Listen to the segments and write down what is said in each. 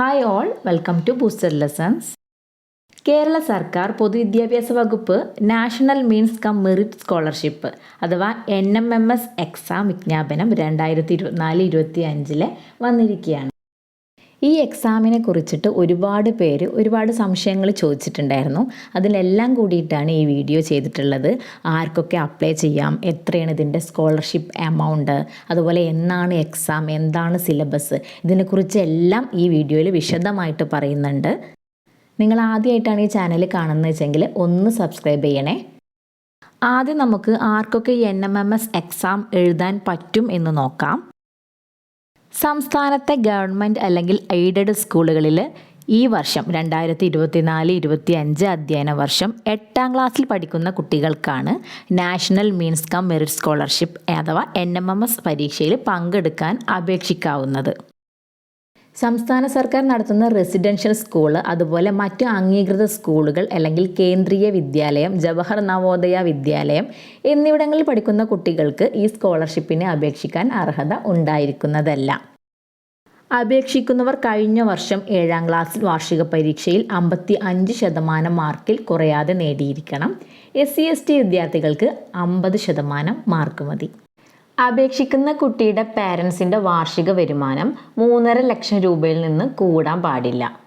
Hi all welcome to booster lessons Kerala സർക്കാർ പൊതുവിദ്യാഭ്യാസ വകുപ്പ് national means cum merit scholarship അഥവാ N M M S exam വിജ്ഞാപനം രണ്ടായിരത്തി ഇരുപത്തിനാല് ഇരുപത്തി അഞ്ചിലെ വന്നിരിക്കുകയാണ്. ഈ എക്സാമിനെ കുറിച്ചിട്ട് ഒരുപാട് പേര് ഒരുപാട് സംശയങ്ങൾ ചോദിച്ചിട്ടുണ്ടായിരുന്നു. അതിലെല്ലാം കൂടിയിട്ടാണ് ഈ വീഡിയോ ചെയ്തിട്ടുള്ളത്. ആർക്കൊക്കെ അപ്ലൈ ചെയ്യാം? എത്രയാണ് ഇതിന്റെ സ്കോളർഷിപ്പ് എമൗണ്ട് അതുപോലെ എന്നാണ് എക്സാം എന്താണ് സിലബസ് ഇതിനെക്കുറിച്ച് എല്ലാം ഈ വീഡിയോയിൽ വിശദമായിട്ട് പറയുന്നുണ്ട്. നിങ്ങൾ ആദ്യമായിട്ടാണ് ഈ ചാനൽ കാണുന്നത് വെച്ചെങ്കിൽ ഒന്ന് സബ്സ്ക്രൈബ് ചെയ്യണേ. ആദ്യം നമുക്ക് ആർക്കൊക്കെ N M M S exam എഴുതാൻ പറ്റും എന്ന് നോക്കാം. സംസ്ഥാനത്തെ ഗവൺമെന്റ് അല്ലെങ്കിൽ എയ്ഡഡ് സ്കൂളുകളിൽ ഈ വർഷം രണ്ടായിരത്തി ഇരുപത്തിനാല് ഇരുപത്തി അഞ്ച് അധ്യയന വർഷം എട്ടാം ക്ലാസ്സിൽ പഠിക്കുന്ന കുട്ടികൾക്കാണ് national means cum merit scholarship അഥവാ എൻ എം എം എസ് പരീക്ഷയിൽ പങ്കെടുക്കാൻ അപേക്ഷിക്കാവുന്നത്. സംസ്ഥാന സർക്കാർ നടത്തുന്ന റെസിഡൻഷ്യൽ സ്കൂൾ അതുപോലെ മറ്റ് അംഗീകൃത സ്കൂളുകൾ അല്ലെങ്കിൽ കേന്ദ്രീയ വിദ്യാലയം ജവഹർ നവോദയ വിദ്യാലയം എന്നിവിടങ്ങളിൽ പഠിക്കുന്ന കുട്ടികൾക്ക് ഈ സ്കോളർഷിപ്പിനെ അപേക്ഷിക്കാൻ അർഹത ഉണ്ടായിരിക്കുന്നതല്ല. അപേക്ഷിക്കുന്നവർ കഴിഞ്ഞ വർഷം ഏഴാം ക്ലാസ് വാർഷിക പരീക്ഷയിൽ അമ്പത്തി അഞ്ച് ശതമാനം മാർക്കിൽ കുറയാതെ നേടിയിരിക്കണം. എസ് സി എസ് ടി വിദ്യാർത്ഥികൾക്ക് അമ്പത് ശതമാനം മാർക്ക് മതി. അപേക്ഷിക്കുന്ന കുട്ടിയുടെ പാരൻസിന്റെ വാർഷിക വരുമാനം മൂന്നര ലക്ഷം രൂപയിൽ നിന്ന് കൂടാൻ പാടില്ല.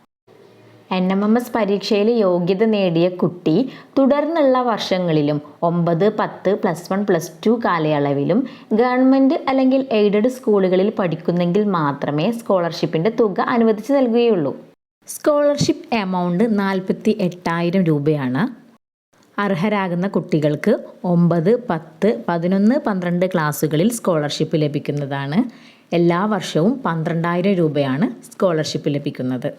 എൻ എം എം എസ് പരീക്ഷയിൽ യോഗ്യത നേടിയ കുട്ടി തുടർന്നുള്ള വർഷങ്ങളിലും ഒമ്പത് പത്ത് പ്ലസ് വൺ പ്ലസ് ടു കാലയളവിലും ഗവൺമെന്റ് അല്ലെങ്കിൽ എയ്ഡഡ് സ്കൂളുകളിൽ പഠിക്കുന്നെങ്കിൽ മാത്രമേ സ്കോളർഷിപ്പിന്റെ തുക അനുവദിച്ച് നൽകുകയുള്ളൂ. സ്കോളർഷിപ്പ് എമൗണ്ട് നാൽപ്പത്തി എട്ടായിരം രൂപയാണ്. അർഹരാകുന്ന കുട്ടികൾക്ക് ഒമ്പത് പത്ത് പതിനൊന്ന് പന്ത്രണ്ട് ക്ലാസ്സുകളിൽ സ്കോളർഷിപ്പ് ലഭിക്കുന്നതാണ്. എല്ലാ വർഷവും പന്ത്രണ്ടായിരം രൂപയാണ് സ്കോളർഷിപ്പ് ലഭിക്കുന്നത്.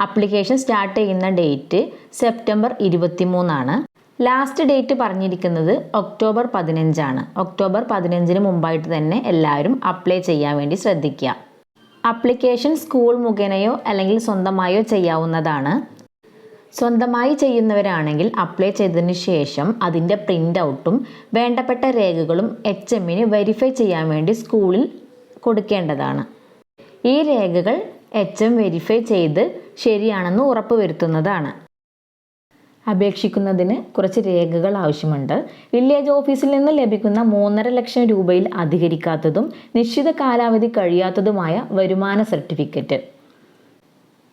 അപ്ലിക്കേഷൻ സ്റ്റാർട്ട് ചെയ്യുന്ന ഡേറ്റ് സെപ്റ്റംബർ ഇരുപത്തിമൂന്നാണ്. ലാസ്റ്റ് ഡേറ്റ് പറഞ്ഞിരിക്കുന്നത് ഒക്ടോബർ പതിനഞ്ചാണ്. ഒക്ടോബർ പതിനഞ്ചിന് മുമ്പായിട്ട് തന്നെ എല്ലാവരും അപ്ലൈ ചെയ്യാൻ വേണ്ടി ശ്രദ്ധിക്കുക. അപ്ലിക്കേഷൻ സ്കൂൾ മുഖേനയോ അല്ലെങ്കിൽ സ്വന്തമായോ ചെയ്യാവുന്നതാണ്. സ്വന്തമായി ചെയ്യുന്നവരാണെങ്കിൽ അപ്ലൈ ചെയ്തതിന് ശേഷം അതിന്റെ പ്രിന്റ് ഔട്ടും വേണ്ടപ്പെട്ട രേഖകളും എച്ച് എമ്മിന് വെരിഫൈ ചെയ്യാൻ വേണ്ടി സ്കൂളിൽ കൊടുക്കേണ്ടതാണ്. ഈ രേഖകൾ എച്ച് എം വെരിഫൈ ചെയ്ത് ശരിയാണെന്ന് ഉറപ്പ് വരുത്തുന്നതാണ്. അപേക്ഷിക്കുന്നതിന് കുറച്ച് രേഖകൾ ആവശ്യമുണ്ട്. വില്ലേജ് ഓഫീസിൽ നിന്ന് ലഭിക്കുന്ന മൂന്നര ലക്ഷം രൂപയിൽ അധികരിക്കാത്തതും നിശ്ചിത കാലാവധി കഴിയാത്തതുമായ വരുമാന certificate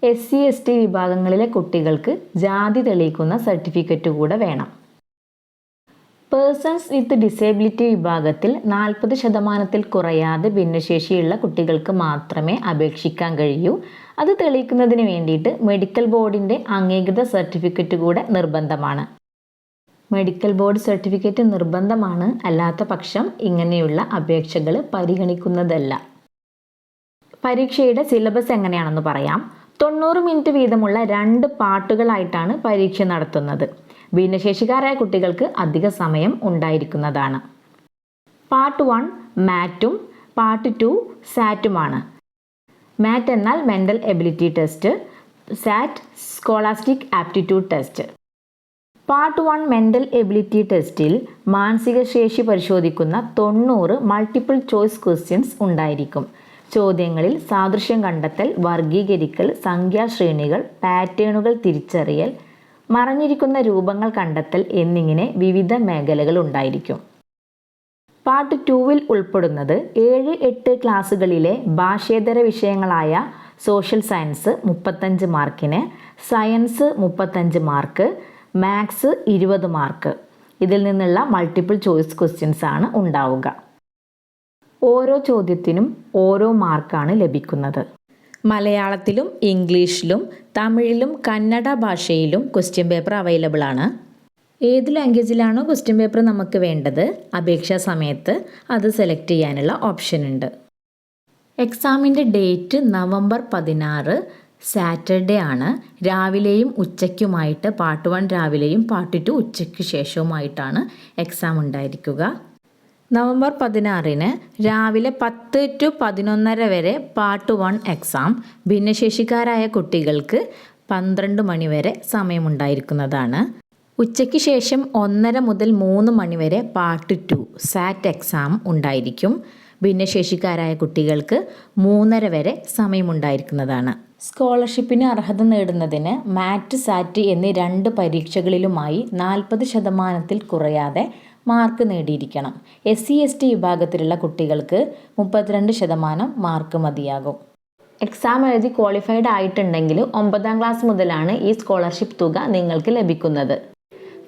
S C S T വിഭാഗങ്ങളിലെ കുട്ടികൾക്ക് ജാതി തെളിയിക്കുന്ന സർട്ടിഫിക്കറ്റ് കൂടെ വേണം. പേഴ്സൺസ് വിത്ത് ഡിസേബിലിറ്റി വിഭാഗത്തിൽ നാൽപ്പത് ശതമാനത്തിൽ കുറയാതെ ഭിന്നശേഷിയുള്ള കുട്ടികൾക്ക് മാത്രമേ അപേക്ഷിക്കാൻ കഴിയൂ. അത് തെളിയിക്കുന്നതിന് വേണ്ടിയിട്ട് മെഡിക്കൽ ബോർഡിന്റെ അംഗീകൃത സർട്ടിഫിക്കറ്റ് കൂടെ നിർബന്ധമാണ്. മെഡിക്കൽ ബോർഡ് സർട്ടിഫിക്കറ്റ് നിർബന്ധമാണ് അല്ലാത്ത പക്ഷം ഇങ്ങനെയുള്ള അപേക്ഷകൾ പരിഗണിക്കുന്നതല്ല. പരീക്ഷയുടെ സിലബസ് എങ്ങനെയാണെന്ന് പറയാം. തൊണ്ണൂറ് മിനിറ്റ് വീതമുള്ള രണ്ട് പാട്ടുകളായിട്ടാണ് പരീക്ഷ നടത്തുന്നത്. ഭിന്നശേഷിക്കാരായ കുട്ടികൾക്ക് അധിക സമയം ഉണ്ടായിരിക്കുന്നതാണ്. പാർട്ട് വൺ മാറ്റും. പാർട്ട് ടു സാറ്റുമാണ്. മാറ്റ് എന്നാൽ mental ability test. SAT scholastic aptitude test. Part one mental ability ടെസ്റ്റിൽ മാനസിക ശേഷി പരിശോധിക്കുന്ന തൊണ്ണൂറ് മൾട്ടിപ്പിൾ ചോയ്സ് ക്വസ്റ്റ്യൻസ് ഉണ്ടായിരിക്കും. ചോദ്യങ്ങളിൽ സാദൃശ്യം കണ്ടെത്തൽ വർഗീകരിക്കൽ സംഖ്യാശ്രേണികൾ പാറ്റേണുകൾ തിരിച്ചറിയൽ മറഞ്ഞിരിക്കുന്ന രൂപങ്ങൾ കണ്ടെത്തൽ എന്നിങ്ങനെ വിവിധ മേഖലകൾ ഉണ്ടായിരിക്കും. പാർട്ട് ടൂവിൽ ഉൾപ്പെടുന്നത് ഏഴ് എട്ട് ക്ലാസ്സുകളിലെ ഭാഷേതര വിഷയങ്ങളായ സോഷ്യൽ സയൻസ് മുപ്പത്തഞ്ച് മാർക്കിന് സയൻസ് മുപ്പത്തഞ്ച് മാർക്ക് മാത്സ് ഇരുപത് മാർക്ക്. ഇതിൽ നിന്നുള്ള മൾട്ടിപ്പിൾ ചോയ്സ് ക്വസ്റ്റ്യൻസ് ആണ് ഉണ്ടാവുക. ഓരോ ചോദ്യത്തിനും ഓരോ മാർക്കാണ് ലഭിക്കുന്നത്. മലയാളത്തിലും ഇംഗ്ലീഷിലും തമിഴിലും കന്നഡ ഭാഷയിലും ക്വസ്റ്റ്യൻ പേപ്പർ അവൈലബിൾ ആണ്. ഏത് ലാംഗ്വേജിലാണോ ക്വസ്റ്റ്യൻ പേപ്പർ നമുക്ക് വേണ്ടത്? അപേക്ഷാ സമയത്ത് അത് സെലക്ട് ചെയ്യാനുള്ള ഓപ്ഷൻ ഉണ്ട്. എക്സാമിന്റെ ഡേറ്റ് നവംബർ പതിനാറ് സാറ്റർഡേ ആണ്. രാവിലെയും ഉച്ചയ്ക്കുമായിട്ട് പാർട്ട് വൺ രാവിലെയും പാർട്ട് ടു ഉച്ചയ്ക്ക് ശേഷവുമായിട്ടാണ് എക്സാം ഉണ്ടായിരിക്കുക. നവംബർ പതിനാറിന് രാവിലെ പത്ത് ടു പതിനൊന്നര വരെ പാർട്ട് വൺ എക്സാം ഭിന്നശേഷിക്കാരായ കുട്ടികൾക്ക് പന്ത്രണ്ട് മണിവരെ സമയമുണ്ടായിരിക്കുന്നതാണ്. ഉച്ചയ്ക്ക് ശേഷം ഒന്നര മുതൽ മൂന്ന് മണിവരെ പാർട്ട് ടു സാറ്റ് എക്സാം ഉണ്ടായിരിക്കും. ഭിന്നശേഷിക്കാരായ കുട്ടികൾക്ക് മൂന്നര വരെ സമയമുണ്ടായിരിക്കുന്നതാണ്. സ്കോളർഷിപ്പിന് അർഹത നേടുന്നതിന് മാറ്റ് സാറ്റ് എന്നീ രണ്ട് പരീക്ഷകളിലുമായി നാൽപ്പത് ശതമാനത്തിൽ കുറയാതെ മാർക്ക് നേടിയിരിക്കണം. എസ് സി എസ് ടി വിഭാഗത്തിലുള്ള കുട്ടികൾക്ക് മുപ്പത്തിരണ്ട് ശതമാനം മാർക്ക് മതിയാകും. എക്സാം എഴുതി ക്വാളിഫൈഡ് ആയിട്ടുണ്ടെങ്കിൽ ഒമ്പതാം ക്ലാസ് മുതലാണ് ഈ സ്കോളർഷിപ്പ് തുക നിങ്ങൾക്ക് ലഭിക്കുന്നത്.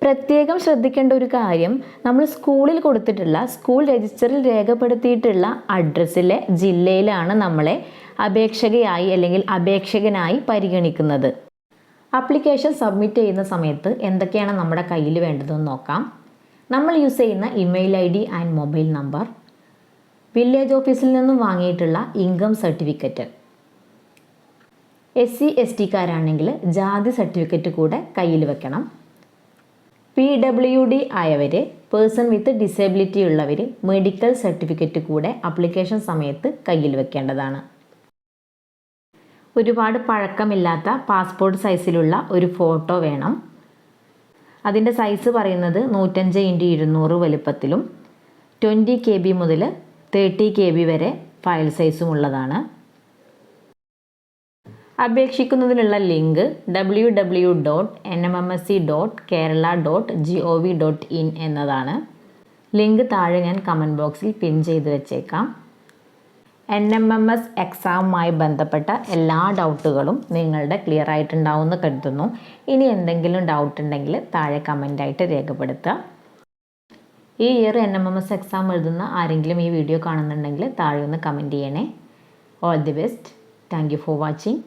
പ്രത്യേകം ശ്രദ്ധിക്കേണ്ട ഒരു കാര്യം നമ്മൾ സ്കൂളിൽ കൊടുത്തിട്ടുള്ള സ്കൂൾ രജിസ്റ്ററിൽ രേഖപ്പെടുത്തിയിട്ടുള്ള അഡ്രസ്സിലെ ജില്ലയിലാണ് നമ്മളെ അപേക്ഷകയായി അല്ലെങ്കിൽ അപേക്ഷകനായി പരിഗണിക്കുന്നത്. അപ്ലിക്കേഷൻ സബ്മിറ്റ് ചെയ്യുന്ന സമയത്ത് എന്തൊക്കെയാണ് നമ്മുടെ കയ്യിൽ വേണ്ടതെന്ന് നോക്കാം. നമ്മൾ യൂസ് ചെയ്യുന്ന email I D and mobile number village ഓഫീസിൽ നിന്നും വാങ്ങിയിട്ടുള്ള income certificate S C S ടിക്കാരാണെങ്കിൽ ജാതി സർട്ടിഫിക്കറ്റ് കൂടെ കയ്യിൽ വെക്കണം. പി ഡബ്ല്യു ഡി ആയവർ പേഴ്സൺ വിത്ത് ഡിസേബിലിറ്റി ഉള്ളവർ മെഡിക്കൽ സർട്ടിഫിക്കറ്റ് കൂടെ അപ്ലിക്കേഷൻ സമയത്ത് കയ്യിൽ വെക്കേണ്ടതാണ്. ഒരുപാട് പഴക്കമില്ലാത്ത പാസ്പോർട്ട് സൈസിലുള്ള ഒരു ഫോട്ടോ വേണം. അതിന്റെ സൈസ് പറയുന്നത് നൂറ്റഞ്ച് ഇന്റു ഇരുന്നൂറ് വലുപ്പത്തിലും ട്വന്റി കെ ബി മുതൽ തേർട്ടി കെ ബി വരെ ഫയൽ സൈസും ഉള്ളതാണ്. അപേക്ഷിക്കുന്നതിനുള്ള link W W dot N M M S C dot Kerala dot G O V dot in എന്നതാണ്. ലിങ്ക് താഴെ ഞാൻ കമന്റ് ബോക്സിൽ പിൻ ചെയ്ത് വെച്ചേക്കാം. എൻ എം എം എസ് എക്സാമുമായി ബന്ധപ്പെട്ട എല്ലാ ഡൗട്ടുകളും നിങ്ങളുടെ ക്ലിയർ ആയിട്ടുണ്ടാവുമെന്ന് കരുതുന്നു. ഇനി എന്തെങ്കിലും ഡൗട്ട് ഉണ്ടെങ്കിൽ താഴെ കമന്റായിട്ട് രേഖപ്പെടുത്തുക. ഈ year N M M S exam എഴുതുന്ന ആരെങ്കിലും ഈ വീഡിയോ കാണുന്നുണ്ടെങ്കിൽ താഴെ ഒന്ന് കമന്റ് ചെയ്യണേ. All the best thank you for watching